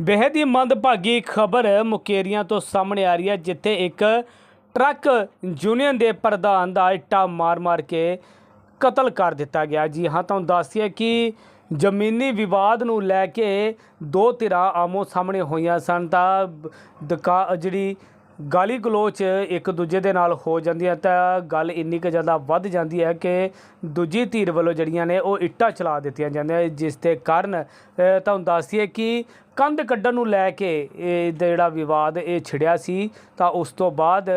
ਬੇहद ਹੀ ਮੰਦਭਾਗੀ ਖਬਰ ਮੁਕੇਰੀਆਂ ਤੋਂ ਸਾਹਮਣੇ ਆ ਰਹੀ ਹੈ, ਜਿੱਥੇ ਇੱਕ ਟਰੱਕ ਯੂਨੀਅਨ ਦੇ ਪ੍ਰਧਾਨ ਦਾ ਇੱਟਾ ਮਾਰ-ਮਾਰ ਕੇ ਕਤਲ ਕਰ ਦਿੱਤਾ ਗਿਆ। ਜੀ ਹਾਂ, ਤੁਹਾਨੂੰ ਦੱਸਿਆ ਕਿ ਜ਼ਮੀਨੀ ਵਿਵਾਦ ਨੂੰ ਲੈ ਕੇ ਦੋ ਧਿਰਾਂ ਆਮੋ ਸਾਹਮਣੇ ਹੋਈਆਂ ਸਨ। ਤਾਂ ਬ- ਜਿਹੜੀ ਗਾਲੀ ਗਲੋਚ ਇੱਕ ਦੂਜੇ ਦੇ ਨਾਲ ਹੋ ਜਾਂਦੀ ਹੈ ਤਾਂ ਗੱਲ ਇੰਨੀ ਕੁ ਜ਼ਿਆਦਾ ਵੱਧ ਜਾਂਦੀ ਹੈ ਕਿ ਦੂਜੀ ਧਿਰ ਵੱਲੋਂ ਜਿਹੜੀਆਂ ਨੇ ਉਹ ਇੱਟਾਂ ਚਲਾ ਦਿੱਤੀਆਂ ਜਾਂਦੀਆਂ ਜਿਸ ਦੇ ਕਾਰਨ ਤੁਹਾਨੂੰ ਦੱਸੀਏ ਕਿ ਕੰਧ ਕੱਢਣ ਨੂੰ ਲੈ ਕੇ ਇਹ ਜਿਹੜਾ ਵਿਵਾਦ ਇਹ ਛਿੜਿਆ ਸੀ ਤਾਂ ਉਸ ਤੋਂ ਬਾਅਦ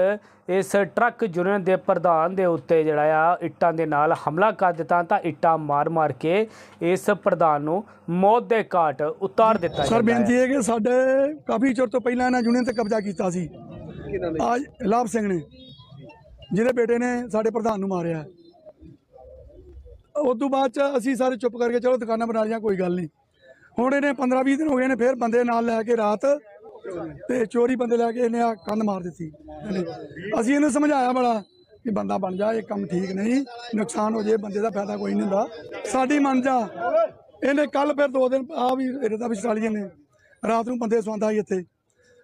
ਇਸ ਟਰੱਕ ਯੂਨੀਅਨ ਦੇ ਪ੍ਰਧਾਨ ਦੇ ਉੱਤੇ ਜਿਹੜਾ ਆ ਇੱਟਾਂ ਦੇ ਨਾਲ ਹਮਲਾ ਕਰ ਦਿੱਤਾ ਤਾਂ ਇੱਟਾਂ ਮਾਰ-ਮਾਰ ਕੇ ਇਸ ਪ੍ਰਧਾਨ ਨੂੰ ਮੌਤ ਦੇ ਘਾਟ ਉਤਾਰ ਦਿੱਤਾ ਸਰ ਬੇਨਤੀ ਹੈ ਕਿ ਸਾਡੇ ਕਾਫੀ ਚਿਰ ਤੋਂ ਪਹਿਲਾਂ ਇਹਨਾਂ ਯੂਨੀਅਨ ਤੇ ਕਬਜ਼ਾ ਕੀਤਾ ਸੀ। ਅੱਜ ਲਾਭ ਸਿੰਘ ਨੇ। ਜਿਹਦੇ ਬੇਟੇ ਨੇ ਸਾਡੇ ਪ੍ਰਧਾਨ ਨੂੰ ਮਾਰਿਆ। ਉਸ ਤੋਂ ਬਾਅਦ ਚ ਅਸੀਂ ਸਾਰੇ ਚੁੱਪ ਕਰਕੇ ਚਲੋ, ਦੁਕਾਨਾਂ ਬਣਾ ਲਈਆਂ, ਕੋਈ ਗੱਲ ਨਹੀਂ। ਹੁਣ ਇਹਨੇ 15 20 ਦਿਨ ਹੋ ਗਏ ਨੇ, ਫਿਰ ਬੰਦੇ ਨਾਲ ਲੈ ਕੇ ਰਾਤ ਤੇ ਚੋਰੀ ਬੰਦੇ ਲੈ ਕੇ ਇਹਨੇ ਆ ਕੰਧ ਮਾਰ ਦਿੱਤੀ। ਅਸੀਂ ਇਹਨੂੰ ਸਮਝਾਇਆ ਬੜਾ ਕਿ ਬੰਦਾ ਬਣ ਜਾ, ਇਹ ਕੰਮ ਠੀਕ ਨਹੀਂ, ਨੁਕਸਾਨ ਹੋ ਜੇ, ਬੰਦੇ ਦਾ ਫਾਇਦਾ ਕੋਈ ਨਹੀਂ ਹੁੰਦਾ। ਸਾਡੀ ਮੰਨ ਜਾ, ਇਹਨੇ ਕੱਲ ਫਿਰ ਦੋ ਦਿਨ ਆ ਵੀ ਇਹਦੇ ਦਾ ਵਿਚਾਲੀਏ ਨੇ। ਰਾਤ ਨੂੰ ਬੰਦੇ ਸੌਂਦਾ ਸੀ ਇੱਥੇ।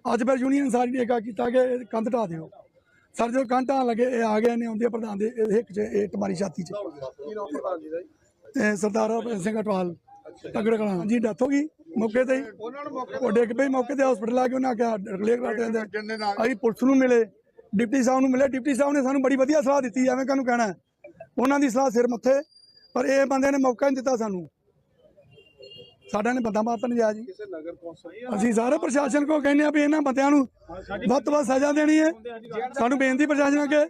ਅੱਜ ਫਿਰ ਯੂਨੀਅਨ ਸਾਰੀ ਨੇ ਏਕਾ ਕੀਤਾ ਕਿ ਇਹ ਕੰਧ ਢਾ ਦਿਓ। ਸਰ ਜਦੋਂ ਕੰਧ ਢਾਣ ਲੱਗੇ ਇਹ ਆ ਗਏ ਨੇ ਆਉਂਦੇ ਪ੍ਰਧਾਨ ਦੇ ਇਹ ਹਿੱਕ 'ਚ ਇਹ ਟਮਾਰੀ ਛਾਤੀ 'ਚ। ਤੇ ਸਰਦਾਰ ਸਿੰਘ ਅਟਵਾਲ ਤਗੜ ਕਲਾਂ ਜੀ ਡੈਥ ਹੋ ਗਈ ਮੌਕੇ ਤੇ ਹੀ। ਉਹ ਡਿੱਗ ਪਈ ਮੌਕੇ ਤੇ ਹਸਪੀਟਲ ਆ ਕੇ ਉਹਨਾਂ ਕਿਹਾ ਡਿਕਲੇਅਰ ਕਰ ਦਿੰਦੇ ਅਸੀਂ ਪੁਲਿਸ ਨੂੰ ਮਿਲੇ ਡਿਪਟੀ ਸਾਹਿਬ ਨੂੰ ਮਿਲੇ। ਡਿਪਟੀ ਸਾਹਿਬ ਨੇ ਸਾਨੂੰ ਬੜੀ ਵਧੀਆ ਸਲਾਹ ਦਿੱਤੀ ਐਵੇਂ ਕਾਹਨੂੰ ਕਹਿਣਾ। ਉਹਨਾਂ ਦੀ ਸਲਾਹ ਸਿਰ ਮੱਥੇ ਪਰ ਇਹ ਬੰਦੇ ਨੇ ਮੌਕਾ ਨਹੀਂ ਦਿੱਤਾ ਸਾਨੂੰ। ਸਾਡਾ ਨੇ ਬੰਦਾ ਮਾਰਤਾ ਨਹੀਂ ਜਾ। ਜੀ ਅਸੀਂ ਸਾਰੇ ਪ੍ਰਸ਼ਾਸਨ ਕੋ ਕਹਿੰਦੇ ਆ ਵੀ ਇਹਨਾਂ ਬੰਦਿਆਂ ਨੂੰ ਵੱਧ ਤੋਂ ਵੱਧ ਸਜ਼ਾ ਦੇਣੀ ਹੈ। ਸਾਨੂੰ ਬੇਨਤੀ ਪ੍ਰਸ਼ਾਸਨ ਅੱਗੇ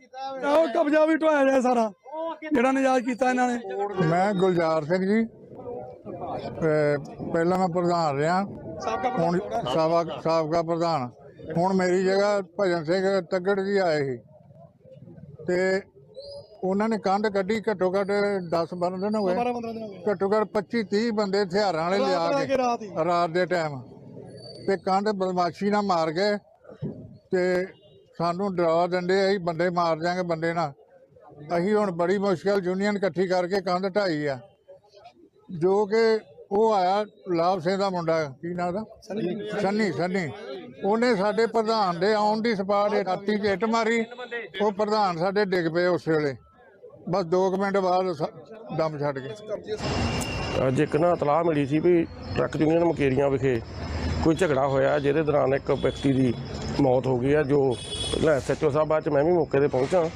ਆਓ ਕਬਜ਼ਾ ਵੀ ਢਵਾਇਆ ਜਾਏ ਸਾਰਾ। ਜਿਹੜਾ ਨਜਾਇਜ਼ ਕੀਤਾ ਇਹਨਾਂ ਨੇ। ਮੈਂ ਗੁਲਜ਼ਾਰ ਸਿੰਘ ਜੀ। ਪਹਿਲਾਂ ਮੈਂ ਪ੍ਰਧਾਨ ਰਿਹਾ। ਹੁਣ ਸਾਬਕਾ ਸਾਬਕਾ ਪ੍ਰਧਾਨ। ਹੁਣ ਮੇਰੀ ਜਗ੍ਹਾ ਭਜਨ ਸਿੰਘ ਤੱਗੜ ਜੀ ਆਏ ਸੀ। ਤੇ ਉਹਨਾਂ ਨੇ ਕੰਧ ਕੱਢੀ ਘੱਟੋ ਘੱਟ 10 12 ਦਿਨ ਹੋ ਗਏ 12 15 ਦਿਨ ਹੋ ਗਏ। ਘੱਟੋ ਘੱਟ 25 30 ਬੰਦੇ ਹਥਿਆਰਾਂ ਵਾਲੇ ਲਿਆ ਕੇ ਰਾਤ ਹੀ। ਰਾਤ ਦੇ ਟਾਈਮ ਤੇ ਕੰਧ ਬਦਮਾਸ਼ੀ ਨਾਲ ਮਾਰ ਗਏ ਤੇ ਸਾਨੂੰ ਡਰਾ ਦਿੰਦੇ ਅਸੀਂ ਬੰਦੇ ਮਾਰ ਜਾਾਂਗੇ ਬੰਦੇ ਨਾਲ। ਅਸੀਂ ਹੁਣ ਬੜੀ ਮੁਸ਼ਕਲ ਯੂਨੀਅਨ ਇਕੱਠੀ ਕਰਕੇ ਕੰਧ ਢਾਈ ਆ। ਜੋ ਕਿ ਉਹ ਆਇਆ ਲਾਭ ਸਿੰਘ ਦਾ ਮੁੰਡਾ ਕੀ ਨਾਂ ਦਾ ਸੰਨੀ। ਸੰਨੀ ਉਹਨੇ ਸਾਡੇ ਪ੍ਰਧਾਨ ਦੇ ਆਉਣ ਦੀ ਸਪਾਟ ਰਾਤੀ ਚ ਇੱਟ ਮਾਰੀ ਉਹ ਪ੍ਰਧਾਨ ਸਾਡੇ ਡਿੱਗ ਪਏ ਉਸ ਵੇਲੇ। ਬਸ 2 ਮਿੰਟ ਬਾਅਦ ਸ- ਦਮ ਛੱਡ ਗਏ ਅੱਜ ਇੱਕ ਨਾ ਇਤਲਾਹ ਮਿਲੀ ਸੀ ਵੀ ਟਰੱਕ ਯੂਨੀਅਨ ਮਕੇਰੀਆਂ ਵਿਖੇ ਕੋਈ ਝਗੜਾ ਹੋਇਆ, ਜਿਹਦੇ ਦੌਰਾਨ ਇੱਕ ਵਿਅਕਤੀ ਦੀ ਮੌਤ ਹੋ ਗਈ ਆ ਜੋ ਪਹਿਲਾਂ ਐਸਐਚਓ ਸਾਹਿਬ, ਬਾਅਦ ਚ ਮੈਂ ਵੀ ਮੌਕੇ ਤੇ ਪਹੁੰਚਾ।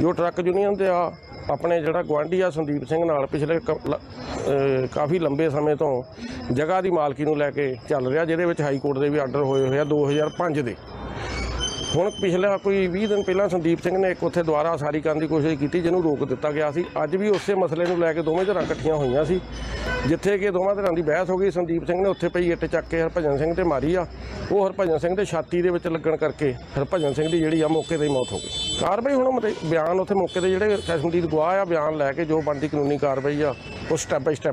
ਜੋ ਟਰੱਕ ਯੂਨੀਅਨ ਦੇ ਆ, ਆਪਣੇ ਜਿਹੜਾ ਗੁਆਂਢੀ ਆ ਸੰਦੀਪ ਸਿੰਘ ਨਾਲ ਪਿਛਲੇ ਕ- ਲ- ਅਹ ਕਾਫੀ ਲੰਬੇ ਸਮੇਂ ਤੋਂ ਜਗ੍ਹਾ ਦੀ ਮਾਲਕੀ ਨੂੰ ਲੈ ਕੇ ਚੱਲ ਰਿਹਾ, ਜਿਹਦੇ ਵਿੱਚ ਹਾਈ ਕੋਰਟ ਦੇ ਵੀ ਆਰਡਰ ਹੋਏ ਹੋਏ ਆ 2005 ਦੇ। ਹੁਣ ਪਿਛਲਾ ਕੋਈ 20 ਦਿਨ ਪਹਿਲਾਂ ਸੰਦੀਪ ਸਿੰਘ ਨੇ ਇੱਕ ਉੱਥੇ ਦੁਬਾਰਾ ਸਾਰੀ ਕਰਨ ਦੀ ਕੋਸ਼ਿਸ਼ ਕੀਤੀ, ਜਿਹਨੂੰ ਰੋਕ ਦਿੱਤਾ ਗਿਆ ਸੀ। ਅੱਜ ਵੀ ਉਸੇ ਮਸਲੇ ਨੂੰ ਲੈ ਕੇ ਦੋਵੇਂ ਧਿਰਾਂ ਇਕੱਠੀਆਂ ਹੋਈਆਂ ਸੀ। ਜਿੱਥੇ ਕਿ ਦੋਵਾਂ ਧਿਰਾਂ ਦੀ ਬਹਿਸ ਹੋ ਗਈ, ਸੰਦੀਪ ਸਿੰਘ ਨੇ ਉੱਥੇ ਪਈ ਇੱਟ ਚੱਕ ਕੇ ਹਰਭਜਨ ਸਿੰਘ ਤੇ ਮਾਰੀ ਆ। ਉਹ ਹਰਭਜਨ ਸਿੰਘ ਦੇ ਛਾਤੀ ਦੇ ਵਿੱਚ ਲੱਗਣ ਕਰਕੇ ਹਰਭਜਨ ਸਿੰਘ ਦੀ ਜਿਹੜੀ ਆ ਮੌਕੇ ਤੇ ਹੀ ਮੌਤ ਹੋ ਗਈ। ਕਾਰਵਾਈ ਹੁਣ ਮਤੇ- ਬਿਆਨ ਉੱਥੇ ਮੌਕੇ ਤੇ ਜਿਹੜੇ ਸੈਸ਼ਨਦੀਦ ਗਵਾਹ ਆ, ਬਿਆਨ ਲੈ ਕੇ ਜੋ ਬਣਦੀ ਕਾਨੂੰਨੀ ਕਾਰਵਾਈ ਆ, ਉਹ ਸਟੈਪ ਬਾਈ ਸਟੈਪ